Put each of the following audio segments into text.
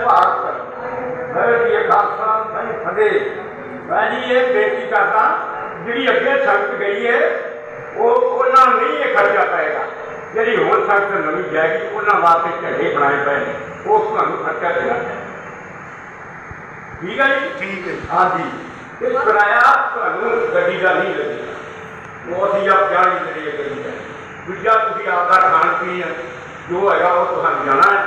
ਮੇਰੇ ਜੀ ਖਾਲਸਾ ਨਹੀਂ ਫਦੇ ਮੈਂ ਜੀ ਇਹ ਬੇਨਤੀ ਕਰਦਾ ਜਿਹੜੀ ਅੱਗੇ ਸਖਤ ਗਈ ਹੈ ਉਹ ਉਹਨਾਂ ਨੂੰ ਨਹੀਂ ਇਹ ਖਰਚਾ ਪਏਗਾ ਜਿਹੜੀ ਹੋਰ ਸਖਤ ਨਵੀਂ ਜਾਏਗੀ ਉਹਨਾਂ ਵਾਸਤੇ ਝੰਡੇ ਬਣਾਏ ਪਏ ਨੇ ਉਹ ਤੁਹਾਨੂੰ ਖਰਚਾ ਦੇਣਾ ਹੈ ਠੀਕ ਹੈ ਜੀ ਠੀਕ ਹੈ ਹਾਂਜੀ ਇਹ ਕਿਰਾਇਆ ਤੁਹਾਨੂੰ ਗੱਡੀ ਦਾ ਨਹੀਂ ਲੱਗੇਗਾ ਉਹ ਅਸੀਂ ਆਪ ਜਾਣੀ ਕਰੀਏ ਗੱਡੀ ਦਾ ਦੂਜਾ ਤੁਸੀਂ ਆਪਦਾ ਖਾਣ ਪੀਣ ਜੋ ਹੈਗਾ ਉਹ ਤੁਹਾਨੂੰ ਜਾਣਾ ਹੈ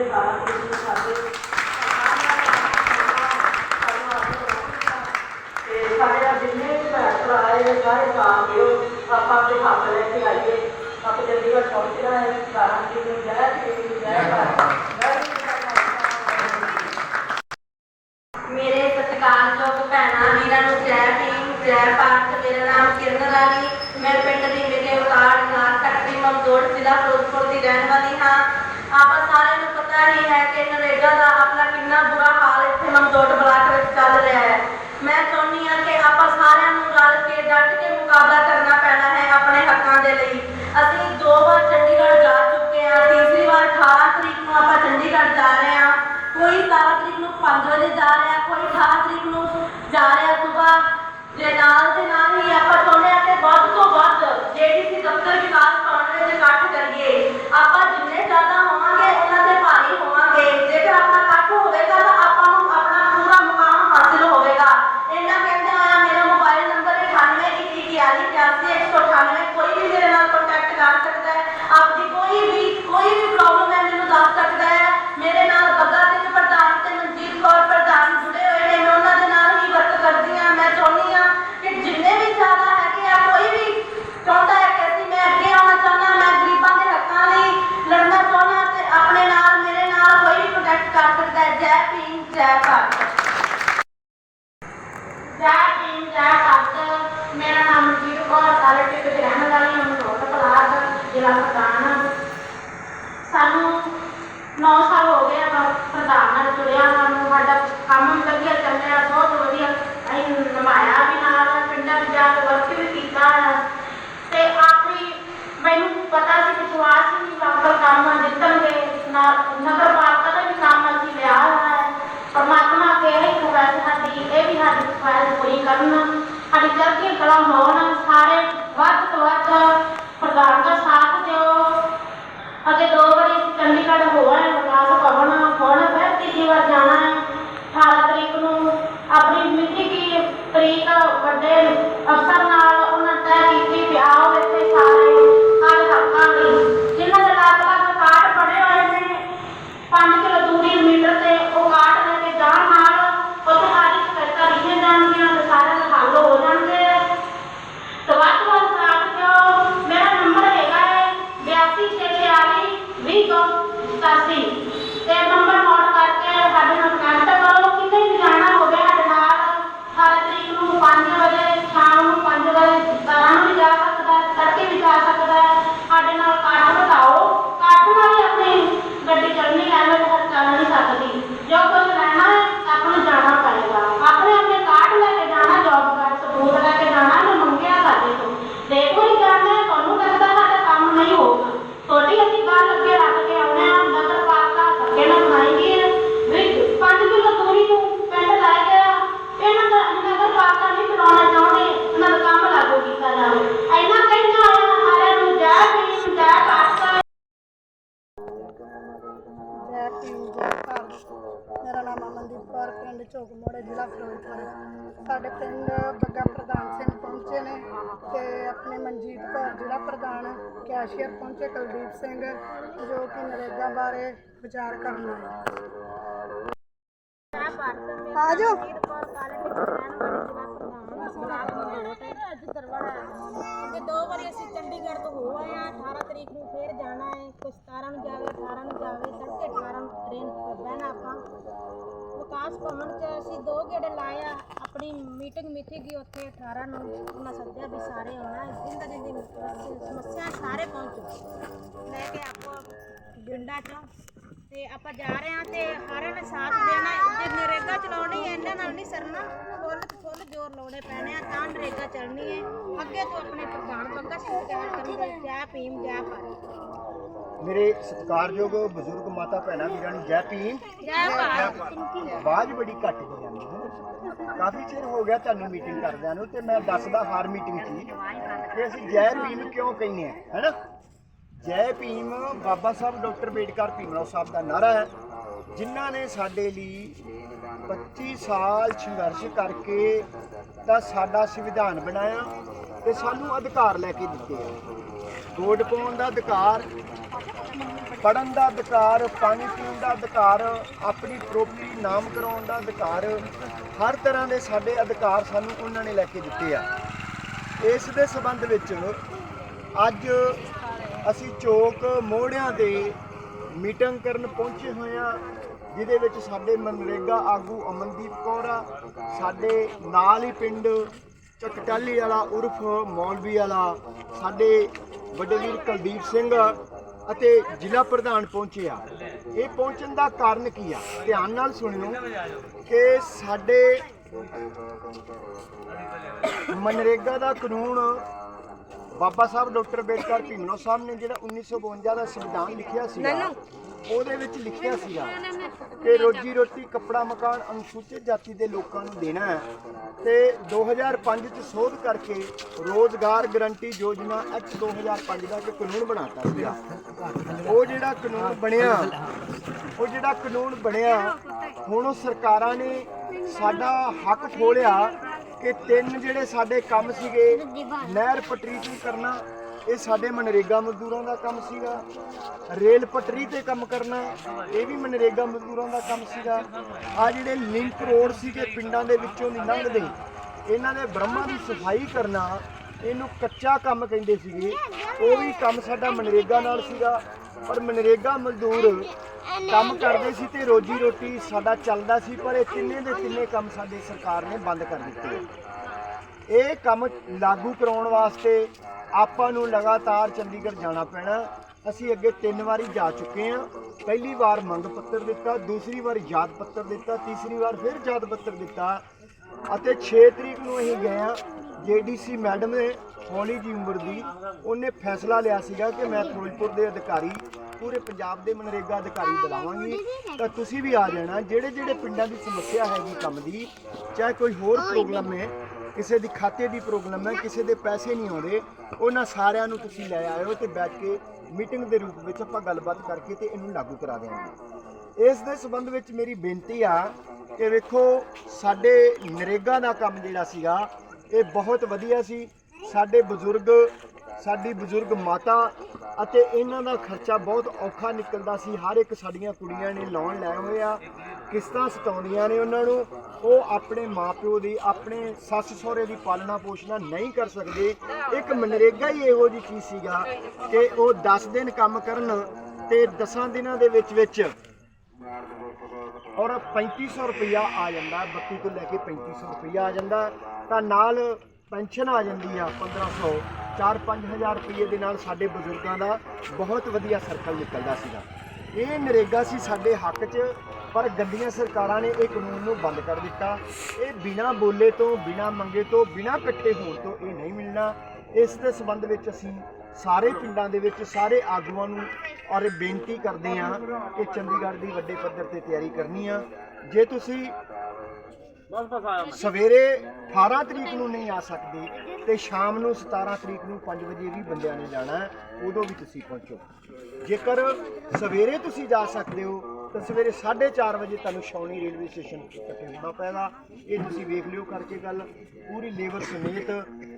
ਭੀਮ ਜੈ ਭਾਰਤ ਦੇ ਰਹਿਣ ਕੁਝ ਸਾਡੇ ਤੇ ਸਾਰੇ ਜਿੰਨੇ ਵੀ ਭੈਣ ਭਰਾ ਆਏ ਸਾਰੇ ਸਾਥ ਆਪਾਂ ਆਪਣੇ ਹੱਥ ਲੈ ਕੇ ਆਈਏ। ਆਪਾਂ ਚੰਡੀਗੜ੍ਹ ਪਹੁੰਚਣਾ ਹੈ ਕਾਰਨ ਜੀ ਨੂੰ ਜੈ ਭੀਮ ਜੈ ਮੇਰੇ ਸਤਿਕਾਰਯੋਗ ਭੈਣਾਂ, ਵੀਰਾਂ ਨੂੰ ਜੈ ਭੀਮ, ਜੈ ਭਾਰਤ, ਮੇਰਾ ਨਾਮ ਕਿਰਨ ਰਾਣੀ। ਮੈਂ ਪਿੰਡ ਦੀ ਮਿਲੇ ਉਤਾੜ ਕਲਾਸ ਫੈਕਟਰੀ ਮਮਦੋੜ ਜ਼ਿਲ੍ਹਾ ਫਿਰੋਜ਼ਪੁਰ ਦੀ ਰਹਿਣ ਵਾਲੀ ਹਾਂ। ਪਤਾ ਹੀ ਹੈ ਕਿ ਨਰੇਗਾ ਦਾ ਆਪਣਾ ਕਿੰਨਾ ਬੁਰਾ ਹਾਲ ਇੱਥੇ ਮਮਦੋੜ ਬਲਾਕ ਵਿੱਚ ਚੱਲ ਰਿਹਾ ਹੈ। ਮੈਂ ਚਾਹੁੰਦੀ ਹਾਂ ਕਿ ਆਪਾਂ ਸਾਰਿਆਂ ਨੂੰ ਰਲ ਕੇ ਡਟ ਕੇ ਮੁਕਾਬਲਾ ਕਰਨਾ ਪੈਣਾ ਹੈ ਆਪਣੇ ਹੱਕਾਂ ਦੇ ਲਈ। ਅਸੀਂ ਦੋ ਵਾਰ ਚੰਡੀਗੜ੍ਹ ਜਾ ਚੁੱਕੇ ਹਾਂ, ਤੀਸਰੀ ਵਾਰ 18 ਤਰੀਕ ਨੂੰ ਆਪਾਂ ਚੰਡੀਗੜ੍ਹ ਜਾ ਰਹੇ ਹਾਂ। ਕੋਈ 17 ਤਰੀਕ ਨੂੰ 5 ਵਜੇ ਜਾ ਰਿਹਾ, ਕੋਈ 18 ਤਰੀਕ ਨੂੰ ਜਾ ਰਿਹਾ ਸਵੇਰ ਦੇ ਨਾਲ ਦੇ ਨਾਲ ਹੀ ਆਪਾਂ ਚਾਹੁੰਦੇ ਹਾਂ ਕਿ ਵੱਧ ਤੋਂ ਵੱਧ ਜੇਡੀਸੀ ਦਫ਼ਤਰ ਵਿਕਾਸ ਭਵਨ ਵਿੱਚ ਇਕੱਠ ਕਰੀਏ ਆਪਾਂ ਜਿੰਨੇ ਜ਼ਿਆਦਾ ਹੋਵਾਂਗੇ ਉਹਨਾਂ ਦੇ ਭਾਰੀ ਹੋਵਾਂਗੇ ਜੇਕਰ ਆਪਣਾ ਇਕੱਠ ਹੋਵੇਗਾ ਤਾਂ ਆਪਾਂ ਨੂੰ ਆਪਣਾ ਪੂਰਾ ਮੁਕਾਮ ਹਾਸਿਲ ਹੋਵੇਗਾ ਇਹਨਾਂ ਕਹਿੰਦੇ ਹੋਇਆ ਮੇਰਾ ਮੋਬਾਈਲ ਨੰਬਰ 9814418198 ਕੋਈ ਵੀ ਮੇਰੇ ਨਾਲ ਕੰਟੈਕਟ ਕਰ ਸਕਦਾ ਹੈ ਆਪਦੀ ਕੋਈ ਵੀ ਕੋਈ ਵੀ ਪ੍ਰੋਬਲਮ ਹੈ ਮੈਨੂੰ ਦੱਸ ਸਕਦਾ ਹੈ ਮੇਰੇ ਨਾਲ ਬੱਗਾ ਸਿੰਘ ਪ੍ਰਧਾਨ ਤੇ ਮਨਜੀਤ ਕੌਰ ਪ੍ਰਧਾਨ ਜੁੜੇ ਹੋਏ ਨੇ ਮੈਂ ਉਹਨਾਂ ਦੇ ਨਾਲ ਹੀ ਵਰਕ ਕਰਦੀ ਹਾਂ ਮੈਂ ਚਾਹੁੰਦੀ ਹਾਂ ਕਿ ਜਿੰਨੇ ਵੀ ਜ਼ਿਆਦਾ ਹੈਗੇ ਆ ਕੋਈ ਵੀ ਚਾਹੁੰਦਾ ਹੈ ਕਿ ਅਸੀਂ ਮੈਂ ਅੱਗੇ ਆਉਣਾ ਚਾਹੁੰਦਾ ਮੈਂ ਗਰੀਬਾਂ ਦੇ ਹੱਕਾਂ ਲਈ ਲੜਨਾ ਚਾਹੁੰਦਾ ਤੇ ਆਪਣੇ ਨਾਲ ਮੇਰੇ ਨਾਲ ਕੋਈ ਵੀ ਕੰਟੈਕਟ ਕਰ ਸਕਦਾ ਹੈ ਜੈ ਭੀਮ ਜੈ ਭਾਰਤ ਜੈ ਭੀਮ ਜੈ ਭਾਰਤ ਮੇਰਾ ਨਾਮ ਮਨਜੀਤ ਕੌਰ ਸਾਰੇ ਟਿਕ ਦੇ ਰਹਿਣ ਵਾਲੀ ਹਾਂ ਮਨੋਟ ਪਲਾਟ ਜ਼ਿਲ੍ਹਾ ਪ੍ਰਧਾਨ ਹਾਂ। ਸਾਨੂੰ 9 ਸਾਲ ਹੋ ਗਏ ਆ ਪ੍ਰਧਾਨ ਨਾਲ ਜੁੜਿਆ ਸਾਨੂੰ ਸਾਡਾ ਕੰਮ ਵੀ ਵਧੀਆ ਚੱਲ ਰਿਹਾ ਬਹੁਤ ਵਧੀਆ ਅਸੀਂ ਨਿਭਾਇਆ ਵੀ ਨਾਲ ਪਿੰਡਾਂ ਵਿੱਚ ਵੀ ਕੀਤਾ ਹੈ ਤੇ ਆਖਰੀ ਮੈਨੂੰ ਪਤਾ ਸੀ ਵਿਸ਼ਵਾਸ ਸੀ ਕਿ ਅੰਕਲ ਕੰਮ ਜਿੱਤਣਗੇ ਨਗਰ ਪਾਲਿਕਾ ਦਾ ਵੀ ਕੰਮ ਅਸੀਂ ਲਿਆ ਹੋਇਆ ਹੈ। ਪਰਮਾਤਮਾ ਅੱਗੇ ਇਹ ਰਿਕੁਐਸਟ ਸਾਡੀ, ਇਹ ਵੀ ਸਾਡੀ ਰਿਕੁਐਸਟ ਪੂਰੀ ਕਰਨ। ਸਾਡੀ ਚੜ੍ਹਦੀ ਕਲਾ ਹੋਣ ਸਾਰੇ ਵੱਧ ਤੋਂ ਵੱਧ ਨਾਮ ਅਮਨਦੀਪ ਕੌਰ, ਪਿੰਡ ਝੋਕ ਜ਼ਿਲ੍ਹਾ ਫਿਰੋਜ਼ਪੁਰ। ਸਾਡੇ ਪਿੰਡ ਬੱਗਾ ਪ੍ਰਧਾਨ ਸਿੰਘ ਪਹੁੰਚੇ ਨੇ ਤੇ ਆਪਣੇ ਮਨਜੀਤ ਕੌਰ, ਜ਼ਿਲ੍ਹਾ ਪ੍ਰਧਾਨ ਕੈਸ਼ੀਅਰ ਪਹੁੰਚੇ, ਕੁਲਦੀਪ ਸਿੰਘ, ਜੋ ਕਿ ਨਰੇਗਾ ਬਾਰੇ ਵਿਚਾਰ ਕਰਨ ਆਏ। ਆ ਦੋ ਵਾਰੀ ਅਸੀਂ ਚੰਡੀਗੜ੍ਹ ਤੋਂ ਹੋ ਆਏ ਆ 18 ਤਰੀਕ ਨੂੰ ਫੇਰ ਜਾਣਾ ਹੈ ਕੁਛ 17 ਨੂੰ ਜਾਵੇ 18 ਨੂੰ ਜਾਵੇ। ਤੜਕੇ 18 ਆਪਾਂ। ਵਿਕਾਸ ਭਵਨ 'ਚ ਅਸੀਂ ਦੋ ਗੇੜੇ ਲਾਏ ਆ। ਆਪਣੀ ਮੀਟਿੰਗ ਮਿੱਥੀ ਗਈ ਉੱਥੇ 18 ਨੂੰ। ਉਹਨਾਂ ਸੱਦਿਆ ਵੀ ਸਾਰੇ ਆਉਣਾ। ਜਿੰਦਾ ਜਿੰਦੀ ਸਮੱਸਿਆ ਸਾਰੇ ਪਹੁੰਚੋ ਲੈ ਕੇ ਆਪੋ ਪਿੰਡਾਂ 'ਚ। ਤੇ ਆਪਾਂ ਜਾ ਰਹੇ ਹਾਂ ਤੇ ਸਾਰਿਆਂ ਨੇ ਸਾਥ ਦੇਣਾ। ਜੇ ਨਰੇਗਾ ਚਲਾਉਣੀ ਹੈ, ਇਹਨਾਂ ਨਾਲ ਨਹੀਂ ਸਰਨਾ। ਫੁੱਲ ਫੁੱਲ ਜ਼ੋਰ ਲਾਉਣੇ ਪੈਣੇ ਆ। ਤਾਂ ਨਰੇਗਾ ਚੱਲਣੀ ਹੈ। ਅੱਗੇ ਤੋਂ ਆਪਣੇ ਪ੍ਰਧਾਨ ਬੱਗਾ ਸਿੰਘ ਤਿਆਰ ਕਰਨਗੇ ਜੈ ਭੀਮ ਜੈ ਭਾਰਤ ਮੇਰੇ ਸਤਿਕਾਰਯੋਗ ਬਜ਼ੁਰਗ ਮਾਤਾ ਭੈਣਾਂ ਵੀਰਾਂ ਨੂੰ ਜੈ ਭੀਮ। ਜੈ ਭਾਰਤ। ਆਵਾਜ਼ ਬੜੀ ਘੱਟ ਗਈ ਜਾਂਦੀ ਹੈ। ਕਾਫੀ ਚਿਰ ਹੋ ਗਿਆ ਤੁਹਾਨੂੰ ਮੀਟਿੰਗ ਕਰਦਿਆਂ ਨੂੰ ਤੇ ਮੈਂ ਦੱਸਦਾ ਹਰ ਮੀਟਿੰਗ 'ਚ ਹੀ ਕਿ ਅਸੀਂ ਜੈ ਭੀਮ ਕਿਉਂ ਕਹਿੰਦੇ ਆ ਹੈਨਾ? ਜੈ ਭੀਮ ਬਾਬਾ ਸਾਹਿਬ ਡਾਕਟਰ ਬੇਡਕਰ ਭੀਮਰਾਓ ਸਾਹਿਬ ਦਾ ਨਾਰਾ ਹੈ ਜਿਨ੍ਹਾਂ ਨੇ ਸਾਡੇ ਲਈ 25 ਸਾਲ ਸੰਘਰਸ਼ ਕਰਕੇ ਤਾਂ ਸਾਡਾ ਸੰਵਿਧਾਨ ਬਣਾਇਆ ਤੇ ਸਾਨੂੰ ਅਧਿਕਾਰ ਲੈ ਕੇ ਦਿੱਤੇ ਆ। ਵੋਟ ਪਾਉਣ ਦਾ ਅਧਿਕਾਰ ਪੜਨ ਦਾ ਅਧਿਕਾਰ, ਪਾਣੀ ਪੀਣ ਦਾ ਅਧਿਕਾਰ, ਆਪਣੀ ਪ੍ਰੋਪਰਟੀ ਨਾਮ ਕਰਾਉਣ ਦਾ ਅਧਿਕਾਰ, ਹਰ ਤਰ੍ਹਾਂ ਦੇ ਸਾਡੇ ਅਧਿਕਾਰ ਸਾਨੂੰ ਉਹਨਾਂ ਨੇ ਲੈ ਕੇ ਦਿੱਤੇ ਆ। ਇਸ ਦੇ ਸੰਬੰਧ ਵਿੱਚ ਅੱਜ ਅਸੀਂ ਚੌਕ ਮੋੜਿਆਂ ਦੇ ਮੀਟਿੰਗ ਕਰਨ ਪਹੁੰਚੇ ਹੋਏ ਆ, ਜਿਹਦੇ ਵਿੱਚ ਸਾਡੇ ਮਨਰੇਗਾ ਆਗੂ ਅਮਨਦੀਪ ਕੌਰ ਆ, ਸਾਡੇ ਨਾਲ ਹੀ ਪਿੰਡ ਚਕਟਾਲੀ ਵਾਲਾ ਉਰਫ ਮੌਲਵੀ ਵਾਲਾ, ਸਾਡੇ ਵੱਡੇ ਵੀਰ ਕੁਲਦੀਪ ਸਿੰਘ ਅਤੇ ਜ਼ਿਲ੍ਹਾ ਪ੍ਰਧਾਨ ਪਹੁੰਚੇ ਆ। ਇਹ ਪਹੁੰਚਣ ਦਾ ਕਾਰਨ ਕੀ ਆ? ਧਿਆਨ ਨਾਲ ਸੁਣਿਓ ਕਿ ਸਾਡੇ ਮਨਰੇਗਾ ਦਾ ਕਾਨੂੰਨ ਬਾਬਾ ਸਾਹਿਬ ਡਾਕਟਰ ਅੰਬੇਡਕਰ ਭੀਮਰਾਓ ਸਾਹਿਬ ਨੇ ਜਿਹੜਾ 1952 ਦਾ ਸੰਵਿਧਾਨ ਲਿਖਿਆ ਸੀ ਉਹਦੇ ਵਿੱਚ ਲਿਖਿਆ ਸੀਗਾ ਕਿ ਰੋਜੀ ਰੋਟੀ ਕੱਪੜਾ ਮਕਾਨ ਅਨੁਸੂਚਿਤ ਜਾਤੀ ਦੇ ਲੋਕਾਂ ਨੂੰ ਦੇਣਾ ਹੈ ਤੇ 2005 ਚ ਸੋਧ ਕਰਕੇ ਰੋਜ਼ਗਾਰ ਗਰੰਟੀ ਯੋਜਨਾ ਐਕਟ 2005 ਦਾ ਇੱਕ ਕਾਨੂੰਨ ਬਣਾਤਾ ਸੀਗਾ। ਉਹ ਜਿਹੜਾ ਕਾਨੂੰਨ ਬਣਿਆ ਉਹ ਜਿਹੜਾ ਕਾਨੂੰਨ ਬਣਿਆ ਹੁਣ ਸਰਕਾਰਾਂ ਨੇ ਸਾਡਾ ਹੱਕ ਖੋਲਿਆ ਕਿ ਤਿੰਨ ਜਿਹੜੇ ਸਾਡੇ ਕੰਮ ਸੀਗੇ, ਨਹਿਰ ਪਟਰੀ ਤੇ ਕਰਨਾ, ਇਹ ਸਾਡੇ ਮਨਰੇਗਾ ਮਜ਼ਦੂਰਾਂ ਦਾ ਕੰਮ ਸੀਗਾ, ਰੇਲ ਪਟਰੀ ਤੇ ਕੰਮ ਕਰਨਾ, ਇਹ ਵੀ ਮਨਰੇਗਾ ਮਜ਼ਦੂਰਾਂ ਦਾ ਕੰਮ ਸੀਗਾ। ਆ ਜਿਹੜੇ ਲਿੰਕ ਰੋਡ ਸੀਗੇ ਪਿੰਡਾਂ ਦੇ ਵਿੱਚੋਂ ਦੀ ਲੰਘਦੇ, ਇਹਨਾਂ ਦੇ ਬ੍ਰਹਮਾ ਦੀ ਸਫ਼ਾਈ ਕਰਨਾ, ਇਹਨੂੰ ਕੱਚਾ ਕੰਮ ਕਹਿੰਦੇ ਸੀਗੇ। ਉਹ ਵੀ ਕੰਮ ਸਾਡਾ ਮਨਰੇਗਾ ਨਾਲ ਸੀਗਾ, ਪਰ ਮਨਰੇਗਾ ਮਜ਼ਦੂਰ ਕੰਮ ਕਰਦੇ ਸੀ ਤੇ ਰੋਜੀ ਰੋਟੀ ਸਾਡਾ ਚੱਲਦਾ ਸੀ, ਪਰ ਇਹ ਤਿੰਨੇ ਦੇ ਤਿੰਨੇ ਕੰਮ ਸਾਡੀ ਸਰਕਾਰ ਨੇ ਬੰਦ ਕਰ ਦਿੱਤੇ ਇਹ ਕੰਮ ਲਾਗੂ ਕਰਾਉਣ ਵਾਸਤੇ ਆਪਾਂ ਨੂੰ ਲਗਾਤਾਰ ਚੰਡੀਗੜ੍ਹ ਜਾਣਾ ਪੈਣਾ। ਅਸੀਂ ਅੱਗੇ ਤਿੰਨ ਵਾਰੀ ਜਾ ਚੁੱਕੇ ਹਾਂ। ਪਹਿਲੀ ਵਾਰ ਮੰਗ ਪੱਤਰ ਦਿੱਤਾ, ਦੂਸਰੀ ਵਾਰ ਯਾਦ ਪੱਤਰ ਦਿੱਤਾ, ਤੀਸਰੀ ਵਾਰ ਫਿਰ ਯਾਦ ਪੱਤਰ ਦਿੱਤਾ। ਅਤੇ 6 ਤਰੀਕ ਨੂੰ ਅਸੀਂ ਗਏ ਹਾਂ, ਜੀਡੀਸੀ ਮੈਡਮ ਨੇ, ਹੌਲੀ ਜੀ ਉਮਰ ਦੀ, ਉਹਨੇ ਫੈਸਲਾ ਲਿਆ ਸੀਗਾ ਕਿ ਮੈਂ ਫਿਰੋਜ਼ਪੁਰ ਦੇ ਅਧਿਕਾਰੀ ਪੂਰੇ ਪੰਜਾਬ ਦੇ ਮਨਰੇਗਾ ਅਧਿਕਾਰੀ ਬੁਲਾਵਾਂਗੀ। ਤਾਂ ਤੁਸੀਂ ਵੀ ਆ ਜਾਣਾ। ਜਿਹੜੇ ਜਿਹੜੇ ਪਿੰਡਾਂ ਦੀ ਸਮੱਸਿਆ ਹੈਗੀ ਕੰਮ ਦੀ ਚਾਹੇ ਕੋਈ ਹੋਰ ਪ੍ਰੋਬਲਮ ਹੈ ਕਿਸੇ ਦੀ ਖਾਤੇ ਦੀ ਪ੍ਰੋਬਲਮ ਹੈ ਕਿਸੇ ਦੇ ਪੈਸੇ ਨਹੀਂ ਆਉਂਦੇ ਉਹਨਾਂ ਸਾਰਿਆਂ ਨੂੰ ਤੁਸੀਂ ਲੈ ਆਇਓ ਤੇ ਬੈਠ ਕੇ ਮੀਟਿੰਗ ਦੇ ਰੂਪ ਵਿੱਚ ਆਪਾਂ ਗੱਲਬਾਤ ਕਰਕੇ ਤੇ ਇਹਨੂੰ ਲਾਗੂ ਕਰਾ ਦੇਵਾਂਗੇ ਇਸ ਦੇ ਸੰਬੰਧ ਵਿੱਚ ਮੇਰੀ ਬੇਨਤੀ ਆ ਕਿ ਵੇਖੋ ਸਾਡੇ ਨਰੇਗਾ ਦਾ ਕੰਮ ਜਿਹੜਾ ਸੀਗਾ ਇਹ ਬਹੁਤ ਵਧੀਆ ਸੀ। ਸਾਡੇ ਬਜ਼ੁਰਗ ਸਾਡੀ ਬਜ਼ੁਰਗ ਮਾਤਾ ਅਤੇ ਇਹਨਾਂ ਦਾ ਖਰਚਾ ਬਹੁਤ ਔਖਾ ਨਿਕਲਦਾ ਸੀ। ਹਰ ਇੱਕ ਸਾਡੀਆਂ ਕੁੜੀਆਂ ਨੇ ਲੋਨ ਲੈ ਹੋਏ ਆ, ਕਿਸ਼ਤਾਂ ਸਤਾਉਂਦੀਆਂ ਨੇ ਉਹਨਾਂ ਨੂੰ। ਉਹ ਆਪਣੇ ਮਾਪਿਓ ਦੀ, ਆਪਣੇ ਸੱਸ ਸਹੁਰੇ ਦੀ ਪਾਲਣਾ ਪੋਸ਼ਣਾ ਨਹੀਂ ਕਰ ਸਕਦੇ। ਇੱਕ ਮਨਰੇਗਾ ਹੀ ਇਹੋ ਜਿਹੀ ਚੀਜ਼ ਸੀਗਾ ਕਿ ਉਹ 10 ਦਿਨ ਕੰਮ ਕਰਨ ਤੇ 10 ਦਿਨਾਂ ਦੇ ਵਿੱਚ ਵਿੱਚ ਔਰ 3500 ਰੁਪਇਆ ਆ ਜਾਂਦਾ 32 ਤੋਂ ਲੈ ਕੇ 3500 ਰੁਪਇਆ ਆ ਜਾਂਦਾ। ਤਾਂ ਨਾਲ ਪੈਨਸ਼ਨ ਆ ਜਾਂਦੀ ਆ 1500 4-5000 ਰੁਪਏ ਦੇ ਨਾਲ ਸਾਡੇ ਬਜ਼ੁਰਗਾਂ ਦਾ ਬਹੁਤ ਵਧੀਆ ਸਰਕਲ ਨਿਕਲਦਾ ਸੀਗਾ। ਇਹ ਨਰੇਗਾ ਸੀ ਸਾਡੇ ਹੱਕ 'ਚ ਪਰ ਗੱਡੀਆਂ ਸਰਕਾਰਾਂ ਨੇ ਇਹ ਕਾਨੂੰਨ ਨੂੰ ਬੰਦ ਕਰ ਦਿੱਤਾ। ਇਹ ਬਿਨਾਂ ਬੋਲੇ ਤੋਂ ਬਿਨਾਂ ਮੰਗੇ ਤੋਂ ਬਿਨਾਂ ਇਕੱਠੇ ਹੋਣ ਤੋਂ ਇਹ ਨਹੀਂ ਮਿਲਣਾ। ਇਸ ਦੇ ਸੰਬੰਧ ਵਿੱਚ ਅਸੀਂ ਸਾਰੇ ਪਿੰਡਾਂ ਦੇ ਵਿੱਚ ਸਾਰੇ ਆਗੂਆਂ ਨੂੰ ਔਰ ਬੇਨਤੀ ਕਰਦੇ ਹਾਂ ਕਿ ਚੰਡੀਗੜ੍ਹ ਦੀ ਵੱਡੇ ਪੱਧਰ ਤੇ ਤਿਆਰੀ ਕਰਨੀ ਆ। ਜੇ ਤੁਸੀਂ ਸਵੇਰੇ 18 ਤਰੀਕ ਨੂੰ ਨਹੀਂ ਆ ਸਕਦੇ ਤੇ ਸ਼ਾਮ ਨੂੰ 17 ਤਰੀਕ ਨੂੰ 5 ਵਜੇ ਵੀ ਬੰਦਿਆਂ ਨੇ ਜਾਣਾ ਹੈ, ਉਦੋਂ ਵੀ ਤੁਸੀਂ ਪਹੁੰਚੋ। ਜੇਕਰ ਸਵੇਰੇ ਤੁਸੀਂ ਜਾ ਸਕਦੇ ਹੋ, ਤਾਂ ਸਵੇਰੇ 4:30 ਵਜੇ ਤੁਹਾਨੂੰ ਛਾਉਣੀ ਰੇਲਵੇ ਸਟੇਸ਼ਨ ਇਕੱਠੇ ਹੋਣਾ ਪੈਗਾ ਇਹ ਤੁਸੀਂ ਵੇਖ ਲਿਓ ਕਰਕੇ ਗੱਲ। ਪੂਰੀ ਲੇਬਰ ਸਮੇਤ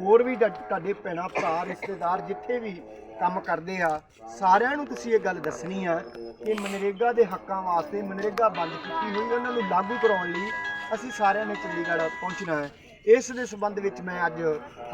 ਹੋਰ ਵੀ ਡਾ- ਤੁਹਾਡੇ ਭੈਣਾਂ, ਭਰਾ, ਰਿਸ਼ਤੇਦਾਰ ਜਿੱਥੇ ਵੀ ਕੰਮ ਕਰਦੇ ਆ, ਸਾਰਿਆਂ ਨੂੰ ਤੁਸੀਂ ਇਹ ਗੱਲ ਦੱਸਣੀ ਆ ਕਿ ਮਨਰੇਗਾ ਦੇ ਹੱਕਾਂ ਵਾਸਤੇ ਮਨਰੇਗਾ ਬੰਦ ਕੀਤੀ ਹੋਈ, ਉਹਨਾਂ ਨੂੰ ਲਾਗੂ ਕਰਾਉਣ ਲਈ ਅਸੀਂ ਸਾਰਿਆਂ ਨੇ ਚੰਡੀਗੜ੍ਹ ਪਹੁੰਚਣਾ ਹੈ। ਇਸ ਦੇ ਸੰਬੰਧ ਵਿੱਚ ਮੈਂ ਅੱਜ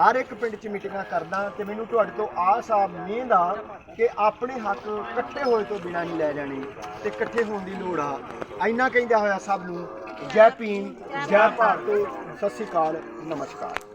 ਹਰ ਇੱਕ ਪਿੰਡ 'ਚ ਮੀਟਿੰਗਾਂ ਕਰਦਾ ਤੇ ਮੈਨੂੰ ਤੁਹਾਡੇ ਤੋਂ ਆਸ ਆ ਮਿਹਨਤ ਆ ਕਿ ਆਪਣੇ ਹੱਕ ਇਕੱਠੇ ਹੋਏ ਤੋਂ ਬਿਨਾਂ ਨਹੀਂ ਲੈ ਜਾਣੇ ਤੇ ਇਕੱਠੇ ਹੋਣ ਦੀ ਲੋੜ ਆ। ਇੰਨਾ ਕਹਿੰਦਾ ਹੋਇਆ ਸਭ ਨੂੰ, ਜੈ ਭੀਮ, ਜੈ ਭਾਰਤ, ਸਤਿ ਸ਼੍ਰੀ ਅਕਾਲ, ਨਮਸਕਾਰ।